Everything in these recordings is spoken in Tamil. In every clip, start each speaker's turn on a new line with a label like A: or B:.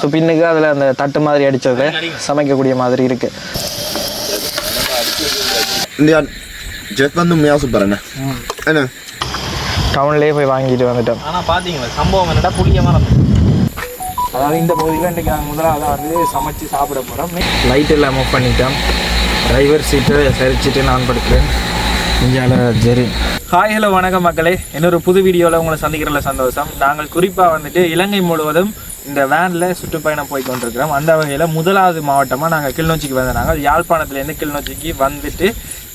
A: ஸோ பின்னுக்கு அதில் அந்த தட்டு மாதிரி அடித்தது சமைக்கக்கூடிய மாதிரி இருக்குது
B: இந்த ஜெட் வந்து உண்மையாக சூப்பர் என்ன என்ன?
A: டவுன்லேயே போய் வாங்கிட்டு வந்துட்டோம்.
C: ஆனால் பார்த்தீங்களா சம்பவம் என்னடா புளிய மரம்
A: அதாவது இந்த பகுதியில் இன்றைக்கி நாங்கள் முதலாவது வந்து சமைச்சு சாப்பிட போகிறோம் லைட் எல்லாம் மூவ் பண்ணிட்டோம். டிரைவர் சீட்டை சரிச்சிட்டு நான் படுக்கிறேன். இந்தியாவில் ஜெரி. ஹாய் ஹலோ வணக்கம் மக்களே. இன்னொரு புது வீடியோவில் உங்களை சந்திக்கிறதுல சந்தோஷம். நாங்கள் குறிப்பாக வந்துட்டு இலங்கை முழுவதும் இந்த வேனில் சுற்றுப்பயணம் போய் கொண்டிருக்கிறோம். அந்த வகையில் முதலாவது மாவட்டமாக நாங்கள் கிளிநொச்சிக்கு வந்த நாங்கள் யாழ்ப்பாணத்துலேருந்து கிளிநொச்சிக்கு வந்துட்டு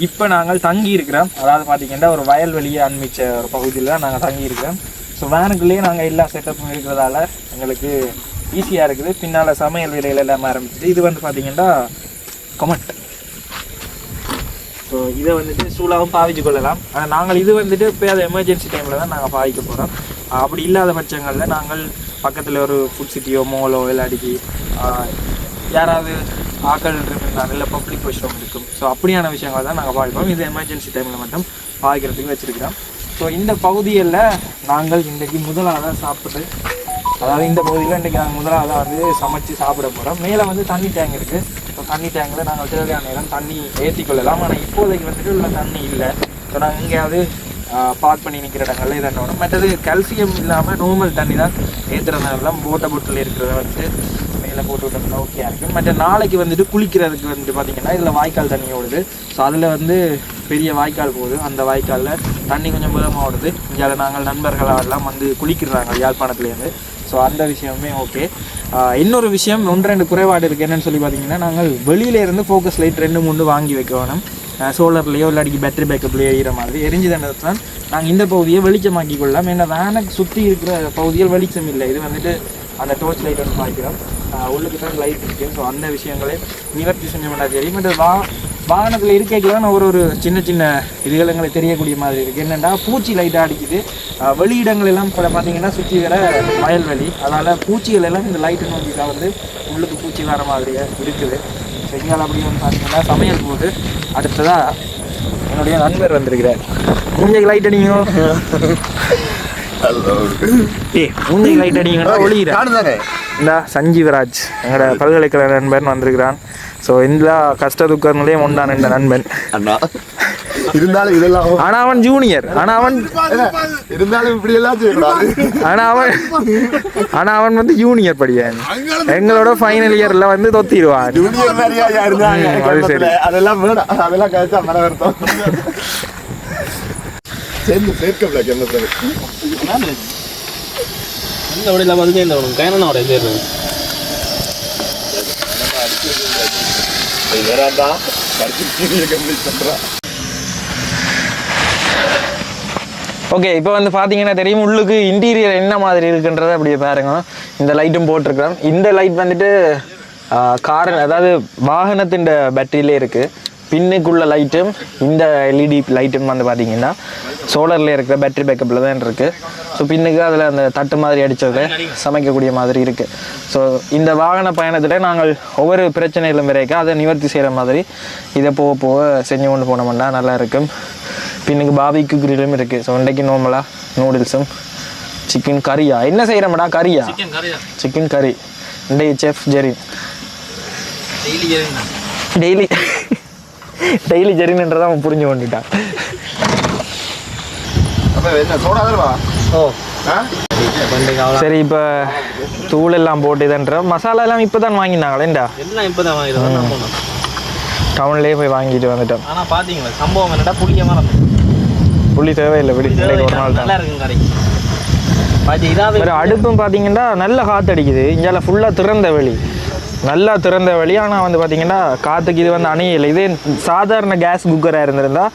A: இப்போ நாங்கள் தங்கி இருக்கிறோம் அதாவது பார்த்தீங்கன்னா ஒரு வயல்வெளியை அண்மிச்ச ஒரு பகுதியில் தான் நாங்கள் தங்கி இருக்கிறோம் ஸோ வேனுக்குள்ளேயே நாங்கள் எல்லா செட்டப்பும் இருக்கிறதால எங்களுக்கு ஈஸியாக இருக்குது. பின்னால் சமையல் வேலையில் எல்லாமே ஆரம்பிச்சிட்டு இது வந்து பார்த்தீங்கன்னா கொமட். ஸோ இதை வந்துட்டு சூழாவும் பாவிச்சு கொள்ளலாம். ஆனால் நாங்கள் இது வந்துட்டு இப்போ அது எமர்ஜென்சி டைமில் தான் நாங்கள் பாவிக்க போகிறோம் அப்படி இல்லாத பட்சங்களில் நாங்கள் பக்கத்தில் ஒரு ஃபுட் சிட்டியோ மோலோ இல்லாட்டிக்கு யாராவது ஆக்கள் இருந்தாங்க இல்லை பப்ளிக் வாஷ்ரூம் இருக்கும். ஸோ அப்படியான விஷயங்கள் தான் நாங்கள் பாவிப்போம் இது எமர்ஜென்சி டைமில் மட்டும் பாவிக்கிறதுக்கு வச்சுருக்கிறோம். ஸோ இந்த பகுதியில் நாங்கள் இன்றைக்கு முதலாக சாப்பிட்டு அதாவது இந்த பகுதியில் இன்றைக்கி நாங்கள் முதலாக வந்து சமைச்சு சாப்பிட போகிறோம் மேலே வந்து தண்ணி டேங்க் இருக்குது ஸோ தண்ணி டேங்கில் நாங்கள் தேவையான நேரம் தண்ணி ஏற்றி கொள்ளலாம். ஆனால் இப்போதைக்கு வந்துட்டு உள்ள தண்ணி இல்லை. ஸோ நாங்கள் எங்கேயாவது பார்க் பண்ணி நிற்கிற இடங்கள்ல இதை ஒன்று மற்றது கால்சியம் இல்லாமல் நார்மல் தண்ணி தான் ஏற்றுறதுனாலாம் போட்டை பொட்டில் இருக்கிறத வந்து மேலே போட்டு விட்டோம்னா ஓகே இருக்குது மற்ற நாளைக்கு வந்துட்டு குளிக்கிறதுக்கு வந்துட்டு பார்த்தீங்கன்னா இதில் வாய்க்கால் தண்ணி ஓடுது. ஸோ அதில் வந்து பெரிய வாய்க்கால் போகுது. அந்த வாய்க்காலில் தண்ணி கொஞ்சம் வேகமாக ஓடுது. இங்கே நாங்கள் நண்பர்களெல்லாம் வந்து குளிக்கிறாங்க யாழ்ப்பாணத்துலேருந்து. ஸோ அந்த விஷயமே ஓகே இன்னொரு விஷயம் ஒன்று ரெண்டு குறைபாடு இருக்குது என்னென்னு சொல்லி பார்த்தீங்கன்னா நாங்கள் வெளியிலேருந்து ஃபோக்கஸ் லைட் ரெண்டு மூணு வாங்கி வைக்க வேணும் சோலர்லேயோ இல்லாட்டி பேட்டரி பேக்கப்லேயோ எறிகிற மாதிரி எரிஞ்சு தான் நாங்கள் இந்த பகுதியை வெளிச்சமாக்கி கொள்ளலாம். ஏன்னா வேனுக்கு சுற்றி இருக்கிற பகுதியில் வெளிச்சம் இல்லை. இது வந்துட்டு அந்த டோர்ச் லைட் வந்து பார்க்கிறோம் உள்ளுக்கு தான் லைட் இருக்குது ஸோ அந்த விஷயங்களே நிவர்த்தி செஞ்சோம்னா தெரியும் பட் வா வாகனத்தில் இருக்கைக்கு ஒரு ஒரு சின்ன சின்ன இதுகள் எங்களுக்கு தெரியக்கூடிய மாதிரி இருக்குது என்னென்னா பூச்சி லைட்டாக அடிக்குது. வெளியிடங்கள் எல்லாம் கூட பார்த்தீங்கன்னா சுற்றி வர வயல்வெளி. அதனால் பூச்சிகள் எல்லாம் இந்த லைட்டு நோக்கி வந்து உள்ளுக்கு பூச்சி வர மாதிரியே இருக்குது. செங்கால் அப்படி வந்து பார்த்தீங்கன்னா சமையல் போது அடுத்ததாக என்னுடைய நண்பர். வந்திருக்கிறார். மூஞ்சைக்கு லைட் அடிங்க. மூஞ்சைக்கு லைட் அடிங்கன்னா ஒளிகிறேன் இந்த சஞ்சீவராஜ் எங்களோட பல்கலைக்கழக நண்பன் வந்திருக்கிறான். ஸோ இந்த கஷ்ட துக்கங்களையும் உண்டான இந்த நண்பன்.
B: அண்ணா. இருந்தாலும் இதெல்லாம்
A: ஆனா அவன் ஜூனியர் ஆனா அவன்
B: இருந்தாலும் இப்படி எல்லாம் செய்யக்கூடாது.
A: ஆனா அவன் ஆனா அவன் வந்து ஜூனியர் படியான் எங்களோட ஃபைனல் இயர்ல வந்து தொத்திடுவான்.
B: ஜூனியர் மாதிரியா இருந்தாங்க
A: அது சரி.
B: அதெல்லாம் வேணாம். அதெல்லாம் கழிச்சா மன வருத்தம். சேர்ந்து சேர்க்கல கிணத்துல
C: இந்த உடையில வந்து இந்த உனக்கு கைனா உடைய சேர்ந்து
B: வேறாண்டா படிச்சு கம்ப்ளீட் பண்றான்
A: ஓகே இப்போ வந்து பார்த்தீங்கன்னா தெரியும் உள்ளுக்கு இன்டீரியர் என்ன மாதிரி இருக்குன்றதை அப்படியே பாருங்க. இந்த லைட்டும் போட்டிருக்கிறோம் இந்த லைட் வந்துட்டு கார் அதாவது வாகனத்தின் பேட்டரியிலே இருக்குது பின்னுக்குள்ள லைட்டும் இந்த எல்இடி லைட்டும் வந்து பார்த்தீங்கன்னா சோலரில் இருக்கிற பேட்டரி பேக்கப்பில் தான் இருக்குது ஸோ பின்னுக்கு அதில் அந்த தட்டு மாதிரி அடித்தது சமைக்கக்கூடிய மாதிரி இருக்குது ஸோ இந்த வாகன பயணத்தில் நாங்கள் ஒவ்வொரு பிரச்சனைகளும் வரைக்கும் அதை நிவர்த்தி செய்கிற மாதிரி இதை போக போக செஞ்சு கொண்டு போனோம்னா நல்லா இருக்கும். பின்னுக்கு பாபிக்கு கிரிலும் இருக்குது ஸோ இன்றைக்கு நார்மலாக நூடுல்ஸும் சிக்கன் கறியா என்ன செய்கிறோம்டா கறியா
C: சிக்கன்
A: கறி இன்றைக்கு chef Jerry
C: daily
A: daily daily ஜெரின்ன்றதை அவன் புரிஞ்சு கொண்டுட்டான்.
C: பண்டிகை அவ்வளோ
A: சரி இப்போ தூள் எல்லாம் போட்டு இதுன்ற மசாலா எல்லாம் இப்போ தான் வாங்கினாங்களேண்டா
C: எல்லாம் இப்போ தான் வாங்கிடுவோம்
A: டவுன்லேயே போய் வாங்கிட்டு வந்துட்டோம்.
C: ஆனால் பார்த்தீங்களா சம்பவம் என்னடா புளிய மரம்
A: புள்ளி தேவையில்லை விடு ஒரு நாள் தான்.
C: நல்லா இருக்கும்
A: வேறு அடுப்பும் பார்த்தீங்கன்னா நல்ல காற்று அடிக்குது இங்கே ஃபுல்லாக திறந்த வெளி. நல்லா திறந்த வெளி ஆனால் வந்து பார்த்தீங்கன்னா காற்றுக்கு இது வந்து அணையலை இதே சாதாரண கேஸ் குக்கராக இருந்திருந்தா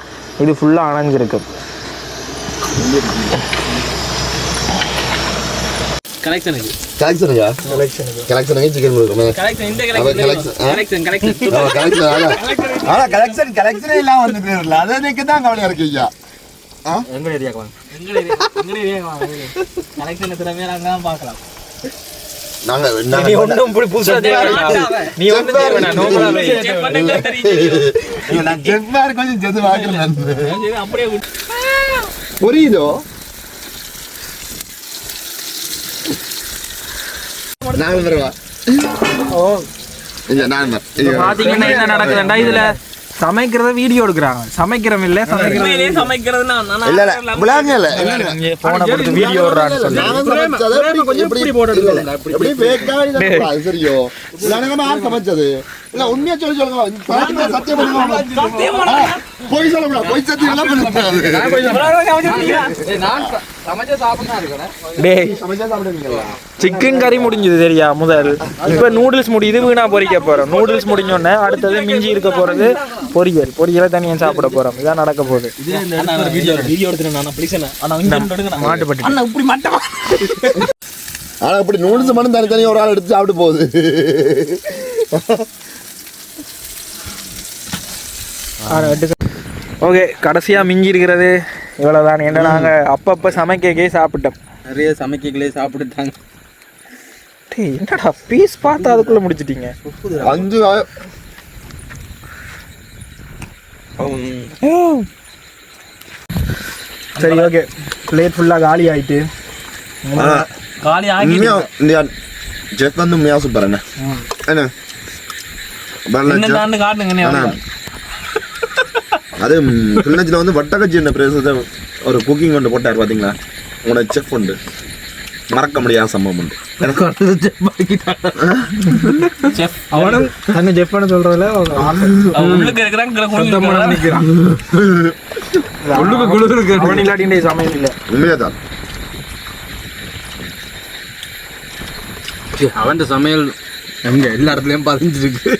A: இது ஃபுல்லாக
B: தான் கவலையா இருக்கு ஐயா
A: எங்கள் ஏரியாக்கு வாங்க
C: கலெக்ஷன் திறமையாக அங்கே தான் பார்க்கலாம்.
B: நாங்க
A: நீ நான்
B: நான் கொஞ்சம் ஜெது வாக்குறேன்
C: அப்படியே விட்டு
B: புரியுதோ? நாங்கள் வருவா. இல்ல நான்
A: பாத்தீங்கன்னா என்ன நடக்குதுண்டா இதுல? சமைக்கிறத வீடியோ எடுக்கிறாங்க. சமைக்கிறோம் இல்ல
C: சமைக்கிறதுன்னா நான்
B: இல்ல இல்ல
A: போன வீடியோ
B: எப்படி- ஆ இது பண்ணக்கூடாது, சரியோ? யார் சமைச்சது. இல்ல உண்மையா சொல்லி சொல்லுங்க சத்தியம் சத்தியம் பண்ணுங்க பொய் சொல்லக்கூடாது பொய் சத்தியம் எல்லாம் பண்ணக்கூடாது
A: சிக்கன் கறி முடிஞ்சது சரியா முதல் இப்ப நூடுல்ஸ் முடியுது வீணா பொரிக்க போறோம் நூடுல்ஸ் முடிஞ்சோடனே அடுத்தது மிஞ்சி இருக்க போறது பொரியல் பொரியலை தனியா சாப்பிட போறோம் இதான் நடக்க போகுது மாட்டுப்பட்டி
C: அண்ணா இப்படி மட்டமா
B: ஆனா இப்படி நூடுல்ஸ் மட்டும் தனித்தனியா ஒரு ஆள் எடுத்து சாப்பிட்டு போகுது
A: ஓகே கடைசியா மிஞ்சி இருக்கிறது. இவ்வளவுதான். என்ன நாங்க அப்பப்ப சமைக்கக்கே சாப்பிட்டோம்.
C: நிறைய சமைக்கங்களே சாப்பிட்டுட்டாங்க.
A: டேய் என்னடா பீஸ் பார்த்து அதுக்குள்ள முடிச்சிட்டீங்க.
B: அஞ்சு
A: சரி ஓகே. பிளேட் ஃபுல்லா காலி ஆயிட்டு.
C: காலி ஆகி
B: செஃப் வந்து உண்மையா சூப்பர் என்ன? என்ன?
C: காட்டுங்க
B: அது கிளிநொச்சியில வந்து வட்டக்கச்சி என்ற பிரதேசத்தை ஒரு குக்கிங் ஒன்று போட்டார் பாத்தீங்களா? உங்களோட செஃப் உண்டு. மறக்க முடியாத சம்பவம் உண்டு.
C: செஃப்
A: அவனும் தன்னை ஜெப்பான சொல்றதுல
C: உள்ளுக்கு இருக்கிறாங்க
A: நிக்கிறான்.
C: உள்ளுக்கு குழு இருக்கு
A: அவன் இல்லாட்டி சமையல் இல்லை
B: உண்மையா தான்
C: அவன் சமையல் எங்க எல்லா இடத்துலயும் பதிஞ்சிருக்கு.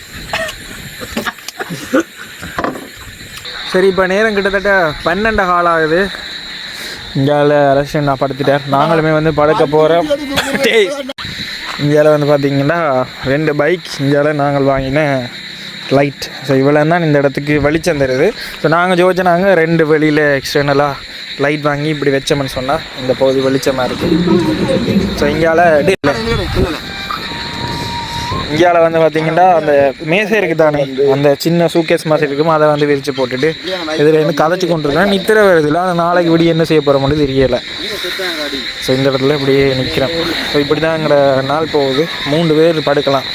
A: சரி இப்போ நேரம் கிட்டத்தட்ட பன்னெண்டு கால் ஆகுது. இங்கால ரஷ்யன் நான் படுத்துட்டார்? நாங்களுமே வந்து படுக்க போகிறோம் இந்தியாவில் வந்து பார்த்தீங்கன்னா ரெண்டு பைக் இந்தியாவில் நாங்கள் வாங்கின லைட் ஸோ இவ்வளோ தான் இந்த இடத்துக்கு வெளிச்சம் தருது. ஸோ நாங்கள் ஜோதிச்சு நாங்கள் ரெண்டு வெளியில் எக்ஸ்டர்னலாக லைட் வாங்கி இப்படி வச்சோம்னு சொன்னால் இந்த பகுதி வெளிச்சமாக இருக்குது ஸோ இல்லை இந்தியாவில் வந்து பார்த்தீங்கன்னா அந்த மேசை இருக்கு தானே அந்த சின்ன சூக்கேஸ் மாதிரி இருக்கும் அதை வந்து விரித்து போட்டுட்டு இதில் இருந்து கதைச்சி கொண்டிருக்கேன் நித்திர வருதுல அது நாளைக்கு விடிய என்ன செய்ய போகிற தெரியலை. ஸோ இந்த இடத்துல இப்படியே நிற்கிறேன் ஸோ இப்படி தான் எங்களை நாள் போகுது. மூன்று பேர் படுக்கலாம்.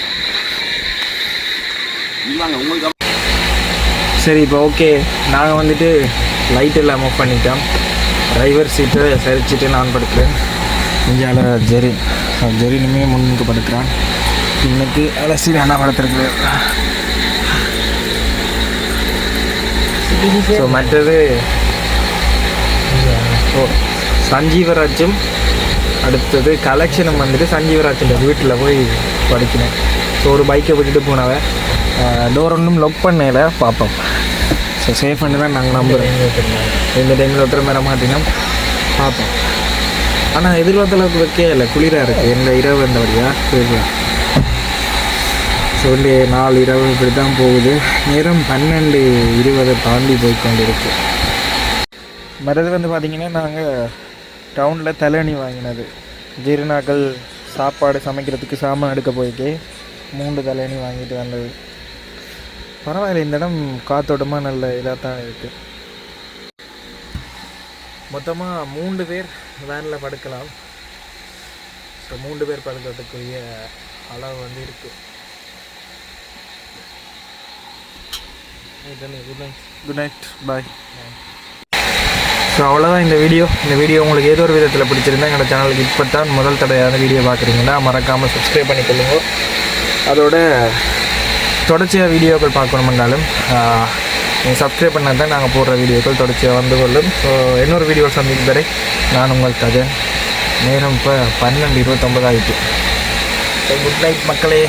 A: சரி இப்போ ஓகே நாங்கள் வந்துட்டு லைட் எல்லாம் மூவ் பண்ணிட்டோம். டிரைவர் சீட்டை சரிச்சிட்டு நான் படுக்கிறேன். இந்தியாவில் ஜெரி ஜெரினுமே முன்னுக்கு படுக்கிறான். இன்னைக்கு அலசி வேணா படுத்துருக்கு ஸோ மற்றது ஓ சஞ்சீவராஜும் அடுத்தது கலெக்ஷனும் வந்துட்டு சஞ்சீவராஜோட வீட்டில் போய் படிக்கணும். ஸோ ஒரு பைக்கை விட்டுட்டு போனவன் டோர் ஒன்றும் லொக் பண்ணல பார்ப்போம் ஸோ சேஃப் பண்ணி தான் நாங்கள் நம்புகிறோம் இந்த டைமில் ஒருத்தர் மேலே மாட்டினோம் பார்ப்போம் ஆனால் எதிர்பார்த்த அளவுக்கு வைக்கவே இல்லை. குளிராக இருக்குது இந்த இரவு இந்த வழியாக போயிடலாம் சொல்லி நாலு இரவு இப்படி தான் போகுது. நேரம் பன்னெண்டு இருபதை தாண்டி போய் கொண்டிருக்கு மறது வந்து பார்த்திங்கன்னா நாங்கள் டவுனில் தலையணி வாங்கினது. ஜீரணாக்கள் சாப்பாடு சமைக்கிறதுக்கு சாமான் எடுக்க போயிட்டு மூன்று தலையணி வாங்கிட்டு வந்தது. பரவாயில்ல இந்த இடம் காத்தோட்டமாக நல்ல இதாக தான் இருக்குது மொத்தமாக மூன்று பேர் வேனில் படுக்கலாம். ஸோ மூன்று பேர் படுக்கிறதுக்குரிய அளவு வந்து இருக்குது குட் நைட் பாய் ஸோ அவ்வளோதான் இந்த வீடியோ இந்த வீடியோ உங்களுக்கு ஏதோ ஒரு விதத்தில் பிடிச்சிருந்தா எங்களோட சேனலுக்கு இப்போ தான் முதல் தடையான வீடியோ பார்க்குறீங்கன்னா மறக்காமல் சப்ஸ்கிரைப் பண்ணிக்கொள்ளுங்க. அதோட தொடர்ச்சியாக வீடியோக்கள் பார்க்கணுமென்றாலும் நீங்கள் சப்ஸ்கிரைப் பண்ணால் தான் நாங்கள் போடுற வீடியோக்கள் தொடர்ச்சியாக வந்து கொள்ளும். ஸோ இன்னொரு வீடியோ சந்திக்கும் வரை நான் உங்கள் கதை நேரம் இப்போ பன்னெண்டு இருபத்தொம்பது ஆகிட்டு ஸோ குட் நைட் மக்களே.